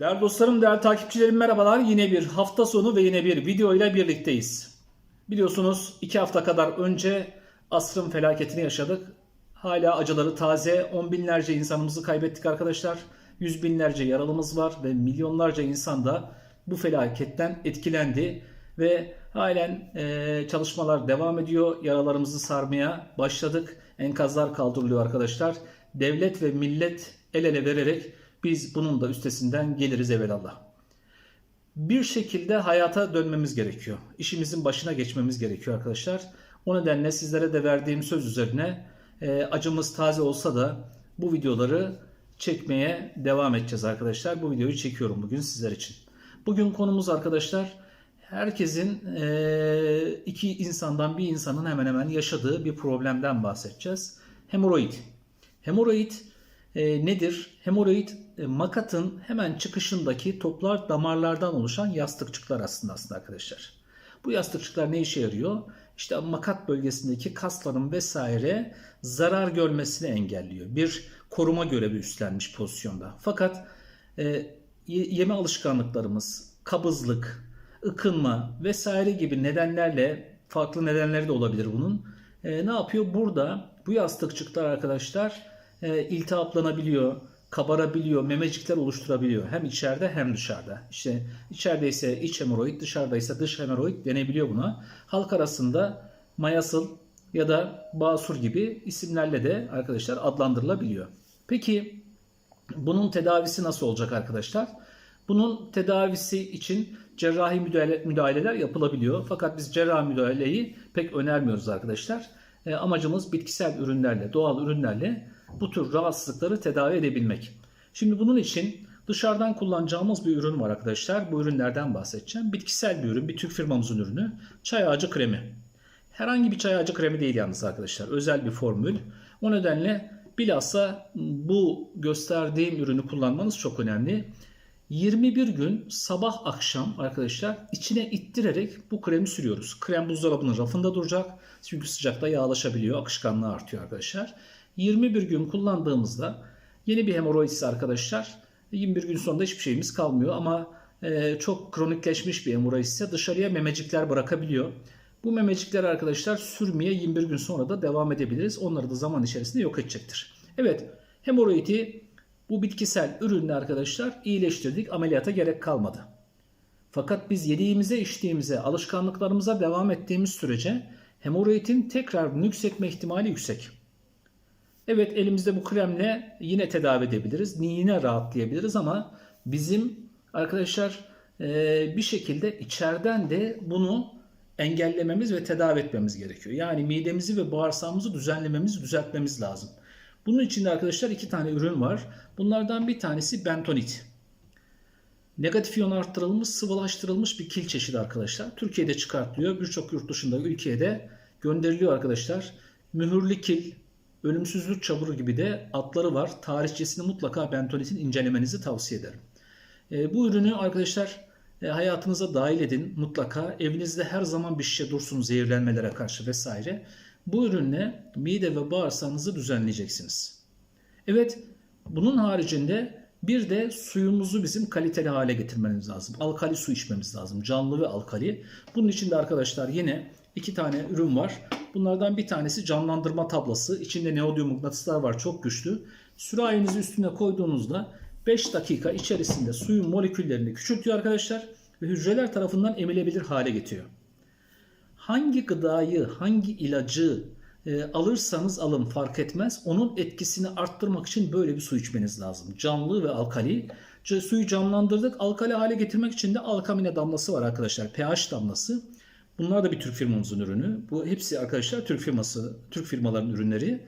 Değerli dostlarım, değerli takipçilerim merhabalar. Yine bir hafta sonu ve yine bir video ile birlikteyiz. Biliyorsunuz iki hafta kadar önce asrın felaketini yaşadık. Hala acıları taze. On binlerce insanımızı kaybettik arkadaşlar. Yüz binlerce yaralımız var ve milyonlarca insan da bu felaketten etkilendi. Ve halen e, çalışmalar devam ediyor. Yaralarımızı sarmaya başladık. Enkazlar kaldırılıyor arkadaşlar. Devlet ve millet el ele vererek biz bunun da üstesinden geliriz evvelallah. Bir şekilde hayata dönmemiz gerekiyor. İşimizin başına geçmemiz gerekiyor arkadaşlar. O nedenle sizlere de verdiğim söz üzerine e, acımız taze olsa da bu videoları çekmeye devam edeceğiz arkadaşlar. Bu videoyu çekiyorum bugün sizler için. Bugün konumuz arkadaşlar herkesin e, iki insandan bir insanın hemen hemen yaşadığı bir problemden bahsedeceğiz. Hemoroid. Hemoroid e, nedir? Hemoroid e, makatın hemen çıkışındaki toplar damarlardan oluşan yastıkçıklar aslında aslında arkadaşlar. Bu yastıkçıklar ne işe yarıyor? İşte makat bölgesindeki kasların vesaire zarar görmesini engelliyor. Bir koruma görevi üstlenmiş pozisyonda. Fakat e, yeme alışkanlıklarımız, kabızlık, ıkınma vesaire gibi nedenlerle farklı nedenleri de olabilir bunun. E, ne yapıyor? Burada bu yastıkçıklar arkadaşlar e, iltihaplanabiliyor, kabarabiliyor, memecikler oluşturabiliyor. Hem içeride hem dışarıda. İşte içeride ise iç hemoroid, dışarıda ise dış hemoroid denebiliyor buna. Halk arasında mayasıl ya da basur gibi isimlerle de arkadaşlar adlandırılabiliyor. Peki bunun tedavisi nasıl olacak arkadaşlar? Bunun tedavisi için cerrahi müdahale, müdahaleler yapılabiliyor. Fakat biz cerrahi müdahaleyi pek önermiyoruz arkadaşlar. E, amacımız bitkisel ürünlerle, doğal ürünlerle bu tür rahatsızlıkları tedavi edebilmek. Şimdi bunun için dışarıdan kullanacağımız bir ürün var arkadaşlar. Bu ürünlerden bahsedeceğim. Bitkisel bir ürün, bir Türk firmamızın ürünü. Çay ağacı kremi. Herhangi bir çay ağacı kremi değil yalnız arkadaşlar. Özel bir formül. O nedenle bilhassa bu gösterdiğim ürünü kullanmanız çok önemli. 21 gün sabah akşam arkadaşlar içine ittirerek bu kremi sürüyoruz. Krem buzdolabının rafında duracak. Çünkü sıcakta yağlaşabiliyor. Akışkanlığı artıyor arkadaşlar. 21 gün kullandığımızda yeni bir hemoroid ise arkadaşlar 21 gün sonunda hiçbir şeyimiz kalmıyor ama e, çok kronikleşmiş bir hemoroid ise dışarıya memecikler bırakabiliyor. Bu memecikler arkadaşlar sürmeye 21 gün sonra da devam edebiliriz. Onları da zaman içerisinde yok edecektir. Evet hemoroidi bu bitkisel ürünle arkadaşlar iyileştirdik. Ameliyata gerek kalmadı. Fakat biz yediğimize, içtiğimize, alışkanlıklarımıza devam ettiğimiz sürece hemoroidin tekrar nüksetme ihtimali yüksek. Evet elimizde bu kremle yine tedavi edebiliriz. Yine rahatlayabiliriz ama bizim arkadaşlar bir şekilde içeriden de bunu engellememiz ve tedavi etmemiz gerekiyor. Yani midemizi ve bağırsağımızı düzenlememiz, düzeltmemiz lazım. Bunun için de arkadaşlar iki tane ürün var. Bunlardan bir tanesi bentonit. Negatif iyon arttırılmış, sıvılaştırılmış bir kil çeşidi arkadaşlar. Türkiye'de çıkartılıyor. Birçok yurt dışında ülkeye de gönderiliyor arkadaşlar. Mühürlü kil, ölümsüzlük çamuru gibi de adları var. Tarihçesini mutlaka bentonitin incelemenizi tavsiye ederim. E, bu ürünü arkadaşlar e, hayatınıza dahil edin mutlaka. Evinizde her zaman bir şişe dursun zehirlenmelere karşı vesaire. Bu ürünle mide ve bağırsağınızı düzenleyeceksiniz. Evet bunun haricinde bir de suyumuzu bizim kaliteli hale getirmemiz lazım. Alkali su içmemiz lazım. Canlı ve alkali. Bunun için de arkadaşlar yine iki tane ürün var. Bunlardan bir tanesi canlandırma tablası. İçinde neodyum mıknatıslar var çok güçlü. Sürahinizi üstüne koyduğunuzda 5 dakika içerisinde suyun moleküllerini küçültüyor arkadaşlar ve hücreler tarafından emilebilir hale getiriyor. Hangi gıdayı, hangi ilacı e, alırsanız alın fark etmez. Onun etkisini arttırmak için böyle bir su içmeniz lazım. Canlı ve alkali. Suyu canlandırdık. Alkali hale getirmek için de alkamine damlası var arkadaşlar. pH damlası. Bunlar da bir Türk firmamızın ürünü. Bu hepsi arkadaşlar Türk firması, Türk firmaların ürünleri.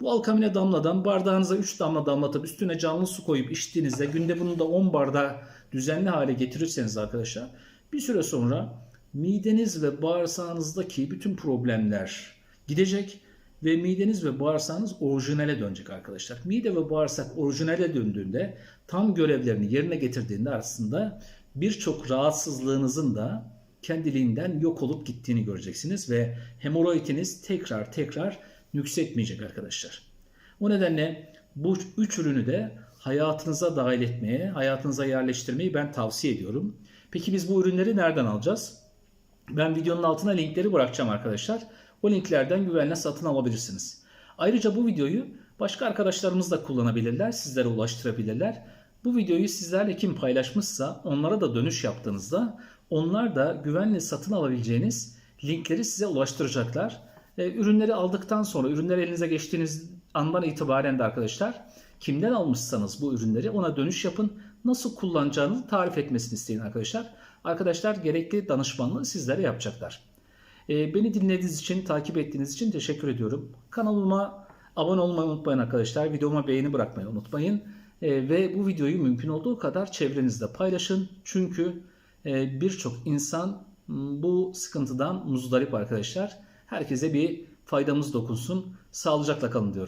Bu alkamine damladan bardağınıza 3 damla damlatıp üstüne canlı su koyup içtiğinizde günde bunu da 10 bardağı düzenli hale getirirseniz arkadaşlar bir süre sonra mideniz ve bağırsağınızdaki bütün problemler gidecek ve mideniz ve bağırsağınız orijinale dönecek arkadaşlar. Mide ve bağırsak orijinale döndüğünde tam görevlerini yerine getirdiğinde aslında birçok rahatsızlığınızın da kendiliğinden yok olup gittiğini göreceksiniz ve hemoroidiniz tekrar tekrar nüksetmeyecek arkadaşlar. O nedenle bu üç ürünü de hayatınıza dahil etmeye, hayatınıza yerleştirmeyi ben tavsiye ediyorum. Peki biz bu ürünleri nereden alacağız? Ben videonun altına linkleri bırakacağım arkadaşlar. O linklerden güvenle satın alabilirsiniz. Ayrıca bu videoyu başka arkadaşlarımız da kullanabilirler, sizlere ulaştırabilirler. Bu videoyu sizlerle kim paylaşmışsa onlara da dönüş yaptığınızda onlar da güvenle satın alabileceğiniz linkleri size ulaştıracaklar. E, ürünleri aldıktan sonra, ürünler elinize geçtiğiniz andan itibaren de arkadaşlar kimden almışsanız bu ürünleri ona dönüş yapın. Nasıl kullanacağınızı tarif etmesini isteyin arkadaşlar. Arkadaşlar gerekli danışmanlığı sizlere yapacaklar. E, beni dinlediğiniz için, takip ettiğiniz için teşekkür ediyorum. Kanalıma abone olmayı unutmayın arkadaşlar. Videoma beğeni bırakmayı unutmayın. E, ve bu videoyu mümkün olduğu kadar çevrenizde paylaşın. Çünkü e, birçok insan bu sıkıntıdan muzdarip arkadaşlar. Herkese bir faydamız dokunsun. Sağlıcakla kalın diyorum.